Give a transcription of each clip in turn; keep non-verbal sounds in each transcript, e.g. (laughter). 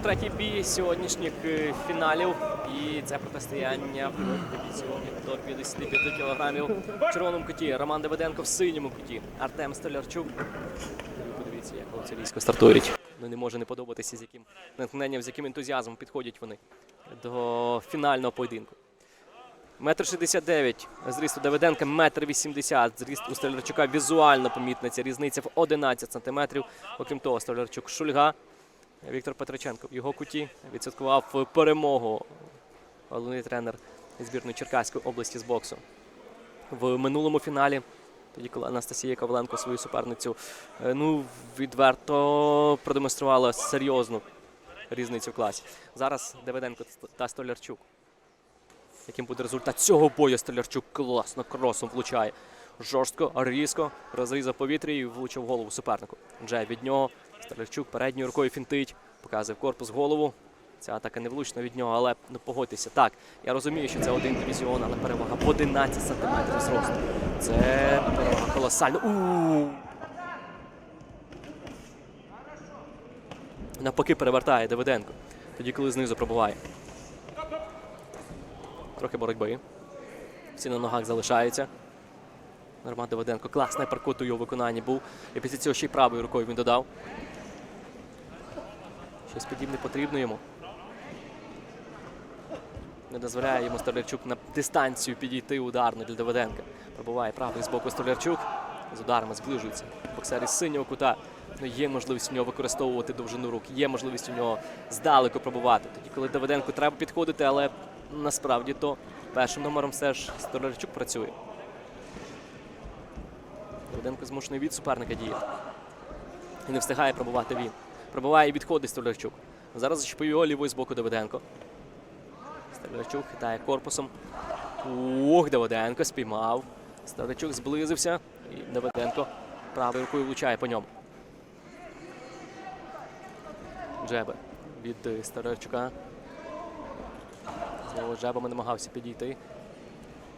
ж, третій бій сьогоднішніх е, фіналів. І це протистояння в дивізіоні до 55 кілограмів. В червоному куті Роман Давиденко в синьому куті. Артем Столярчук. Подивіться, як лицарійсько стартують. Ну не може не подобатися, з яким натхненням, з яким ентузіазмом підходять вони до фінального поєдинку. Метр 69 зріст у Давиденка, метр 80. Зріст у Столярчука візуально помітна ця різниця в 11 сантиметрів. Окрім того, Столярчук Шульга. Віктор Петриченко в його куті відсвяткував перемогу. Головний тренер збірної Черкаської області з боксу. В минулому фіналі, тоді, коли Анастасія Коваленко свою суперницю е, ну, відверто продемонструвала серйозну різницю в класі. Зараз Давиденко та Столярчук. Яким буде результат цього бою? Столярчук класно кросом влучає. Жорстко, різко розрізав повітря і влучив голову супернику. Джеб від нього. Столярчук передньою рукою фінтить, показує корпус голову. Ця атака не влучна від нього, але ну погодьтеся. Так, я розумію, що це один дивізіон, але перевага в 11 сантиметрів зросту. Це перевага колосальна. у Навпаки перевертає Давиденко. Тоді, коли знизу пробуває. Трохи боротьби. Всі на ногах залишаються. Роман Давиденко класний паркут у його виконанні був. І після цього ще й правою рукою він додав. Щось подібне потрібно йому. Не дозволяє йому Столярчук на дистанцію підійти ударно для Давиденка. Пробуває правий з боку Столярчук. З ударами зближується. Боксер із синього кута. Ну, є можливість у нього використовувати довжину рук, є можливість у нього здалеку пробувати. Тоді, коли Давиденку треба підходити, але насправді то першим номером все ж Столярчук працює. Давиденко змушений від суперника діяти. І не встигає пробувати він. Пробуває і відходить Столярчук. Зараз зачепив його лівою з боку Давиденко. Столярчук хитає корпусом. Ох, Давиденко спіймав. Столярчук зблизився. І Давиденко правою рукою влучає по ньому. Джеби від е, Столярчука. Знову джебами намагався підійти.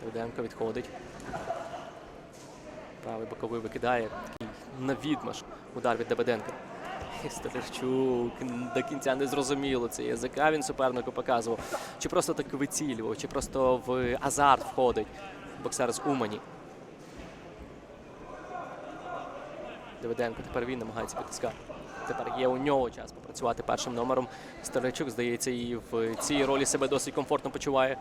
Давиденко відходить. Правий боковий викидає такий на відмаш удар від Давиденка. І до кінця не зрозуміло це язика він супернику показував. Чи просто так вицілював, чи просто в азарт входить боксер з Умані. Давиденко тепер він намагається підтискати. Тепер є у нього час попрацювати першим номером. Столярчук, здається, і в цій ролі себе досить комфортно почуває.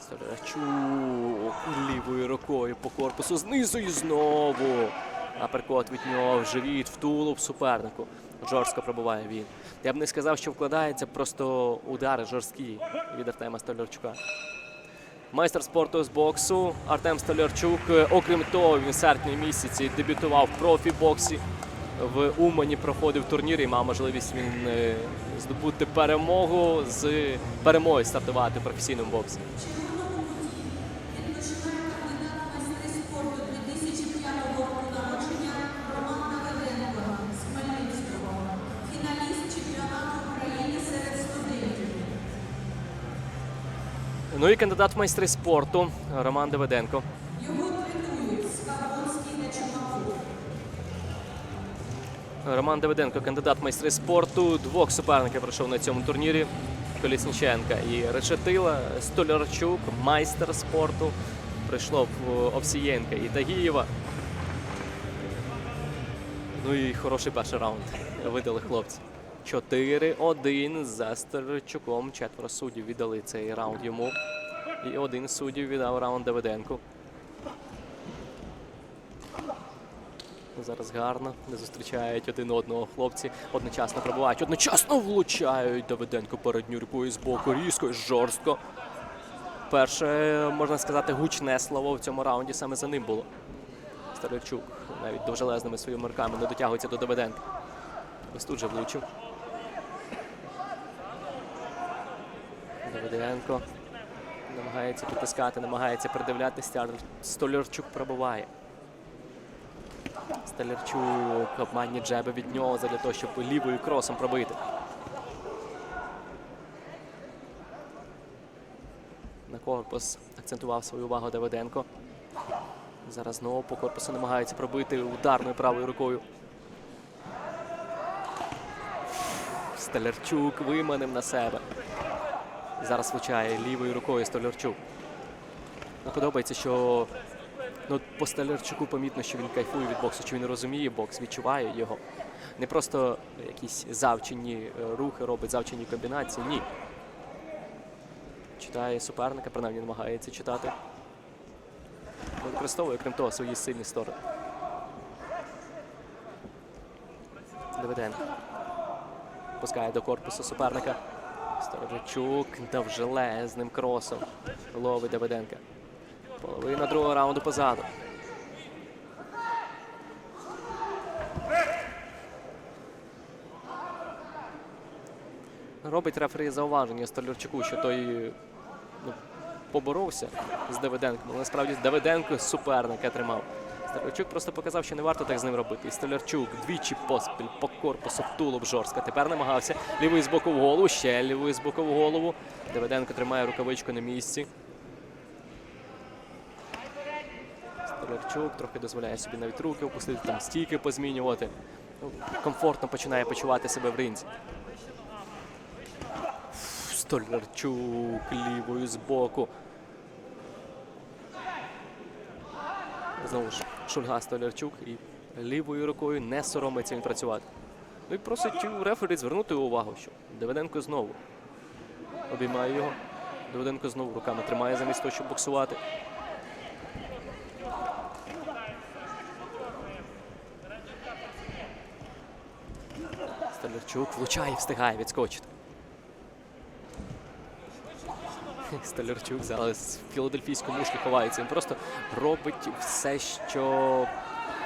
Столярчук лівою рукою по корпусу знизу і знову. Аперкот від нього в живіт, в тулуб супернику. Жорстко пробуває він. Я б не сказав, що вкладається, просто удари жорсткі від Артема Столярчука. Майстер спорту з боксу Артем Столярчук. Окрім того, він в серпні місяці дебютував в профі-боксі. В Умані проходив турнір і мав можливість він е, здобути перемогу з перемогою стартувати в професійному боксі. Ну і кандидат в майстри спорту Роман Давиденко. Роман Давиденко, кандидат в майстри спорту. Двох суперників пройшов на цьому турнірі. Колісніченка і Решетила. Столярчук, майстер спорту. Прийшло в Овсієнка і Тагієва. Ну і хороший перший раунд. Видали хлопці. 4-1 за Столярчуком. Четверо суддів віддали цей раунд йому. І один з суддів віддав раунд Давиденку. Зараз гарно не зустрічають один одного хлопці. Одночасно пробувають, одночасно влучають Давиденко передню рукою з боку. Різко і жорстко. Перше, можна сказати, гучне слово в цьому раунді саме за ним було. Старичук навіть довжелезними своїми руками не дотягується до Давиденка. Ось тут же влучив. Давиденко намагається підтискати, намагається придивлятися. Столярчук пробуває. Столярчук обманні джеби від нього для того, щоб лівою кросом пробити. На корпус акцентував свою увагу Давиденко. Зараз знову по корпусу намагається пробити ударною правою рукою. Столярчук виманив на себе. Зараз влучає лівою рукою Столярчук. Ну, подобається, що ну, по Столярчуку помітно, що він кайфує від боксу, що він розуміє бокс, відчуває його. Не просто якісь завчені е, рухи робить, завчені комбінації. Ні. Читає суперника, принаймні намагається читати. Ну, Використовує, крім того, свої сильні сторони. Давиденко. Пускає до корпусу суперника. Сторожичук довжелезним кросом. Ловить Давиденка. Половина другого раунду позаду. Робить рефері зауваження Столярчуку, що той ну, поборовся з Давиденком. Але насправді Давиденко суперника тримав. Столярчук просто показав, що не варто так з ним робити. І Столярчук двічі поспіль по корпусу в тулуб жорстко. Тепер намагався лівою з боку в голову, ще лівою з боку в голову. Давиденко тримає рукавичку на місці. Столярчук трохи дозволяє собі навіть руки опустити, там стійки позмінювати. Ну, комфортно починає почувати себе в ринзі. Столярчук лівою з боку. Знову ж Шульга Столярчук і лівою рукою не соромиться він працювати. Ну і просить у рефері звернути увагу, що Давиденко знову обіймає його. Давиденко знову руками тримає замість того, щоб боксувати. Столярчук влучає встигає відскочити. (laughs) Столярчук зараз в філадельфійському мушки ховається. Він просто робить все, що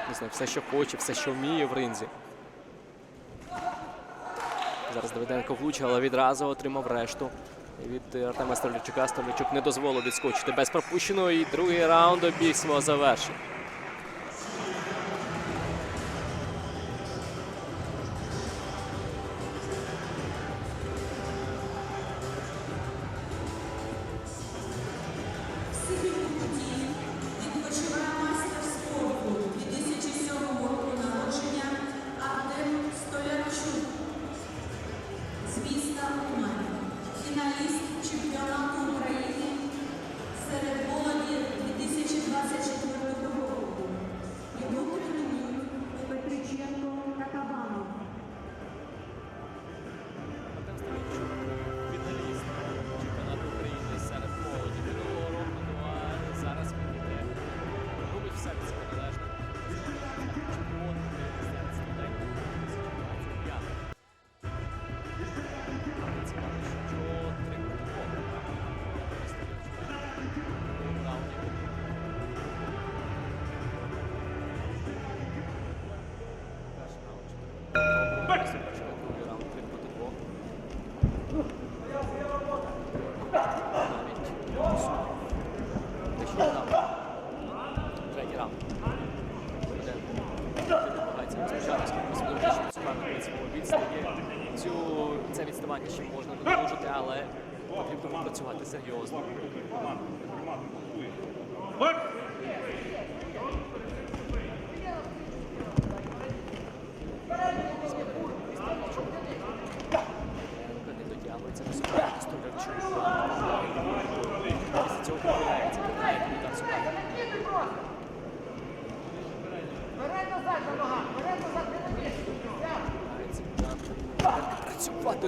не знаю, все, що хоче, все, що вміє в ринзі. Зараз Давиденко влучив, але відразу отримав решту. Від Артема Столярчука Столярчук не дозволив відскочити без пропущеного. І другий раунд добіг свого завершення.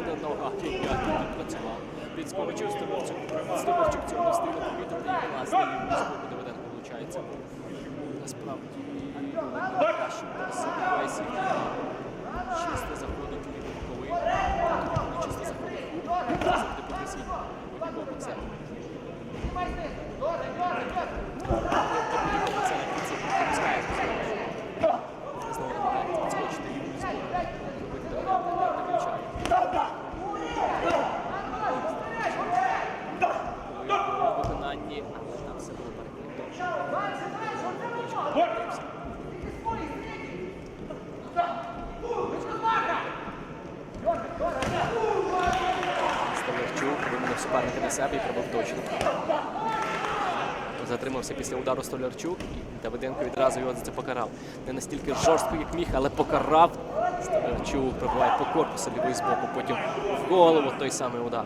На ногах, як я працював. Столярчук. Столярчук цього не встиг помітити, і власне боку Давиденко вилучається. Насправді, себе весь. Чисто заходить від боковий. Чисто заходить. Завжди професійно. Будь-якого боксера. Знову намагається відскочити лівою з боку. Робити Давиденко, не влучає. У його виконанні, але там все було перекрито. Вимінив суперника на себе і пробив точно. затримався після удару Столярчук, і Давиденко відразу його за це покарав. Не настільки жорстко, як міг, але покарав. Столярчук пробиває по корпусу лівий з боку, потім в голову той самий удар.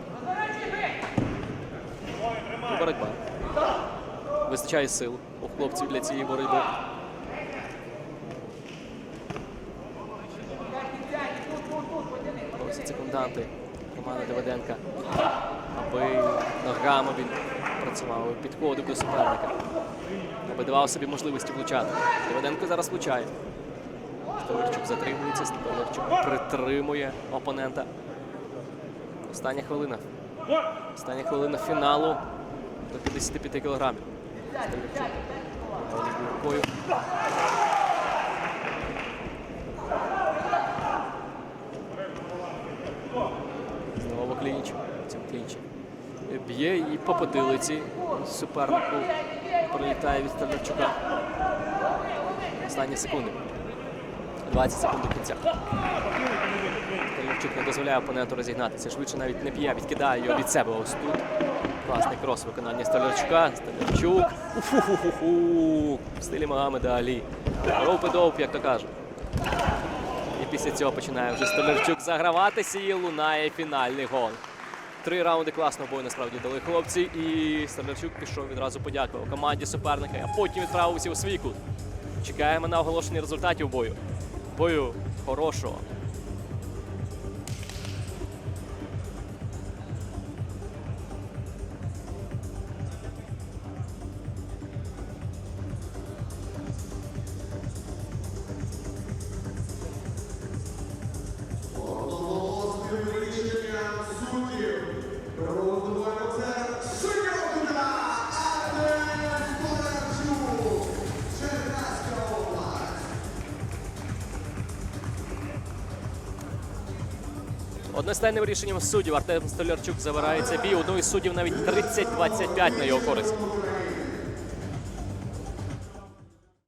І боротьба. Вистачає сил у хлопців для цієї боротьби. Секунданти Романа Давиденка, аби ногами він працював, підходив до суперника, аби давав собі можливості влучати. Давиденко зараз влучає. Столярчук затримується, Столярчук притримує опонента. Остання хвилина. Остання хвилина фіналу до 55 кілограмів. Столярчук. Рукою. Знову клінч. В цьому клінчі. Б'є і по потилиці супернику пролітає від Столярчука. Останні секунди. 20 секунд до кінця. Столярчук не дозволяє опоненту розігнатися. Швидше навіть не б'є, відкидає його від себе ось тут. Класний крос виконання Столярчука. Столярчук. Уфу-ху-ху-ху. В стилі Магомеда Алі. Роупи доуп, як то кажуть. І після цього починає вже Столярчук заграватися і лунає фінальний гол. Три раунди класного бою насправді дали хлопці. І Столярчук пішов відразу подякував команді суперника, а потім відправився у свій кут. Чекаємо на оголошення результатів бою. Бою хорошого. Одностайним рішенням суддів Артем Столярчук забирається бій. Одну із суддів навіть 30-25 на його користь.